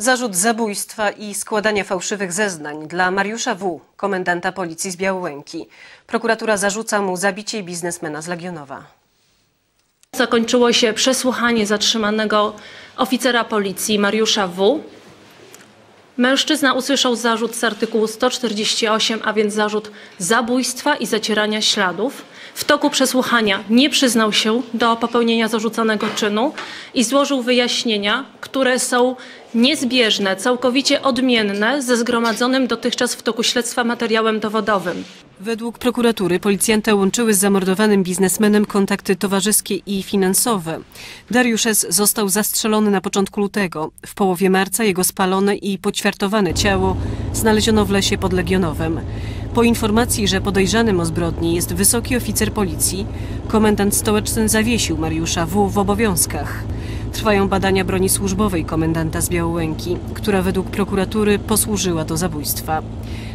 Zarzut zabójstwa i składania fałszywych zeznań dla Mariusza W., komendanta policji z Białołęki. Prokuratura zarzuca mu zabicie biznesmena z Legionowa. Zakończyło się przesłuchanie zatrzymanego oficera policji Mariusza W. Mężczyzna usłyszał zarzut z artykułu 148, a więc zarzut zabójstwa i zacierania śladów. W toku przesłuchania nie przyznał się do popełnienia zarzucanego czynu i złożył wyjaśnienia, które są niezbieżne, całkowicie odmienne ze zgromadzonym dotychczas w toku śledztwa materiałem dowodowym. Według prokuratury policjanta łączyły z zamordowanym biznesmenem kontakty towarzyskie i finansowe. Dariusz S. został zastrzelony na początku lutego. W połowie marca jego spalone i poćwiartowane ciało znaleziono w lesie pod Legionowem. Po informacji, że podejrzanym o zbrodni jest wysoki oficer policji, komendant stołeczny zawiesił Mariusza W. w obowiązkach. Trwają badania broni służbowej komendanta z Białołęki, która według prokuratury posłużyła do zabójstwa.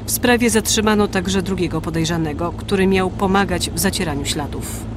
W sprawie zatrzymano także drugiego podejrzanego, który miał pomagać w zacieraniu śladów.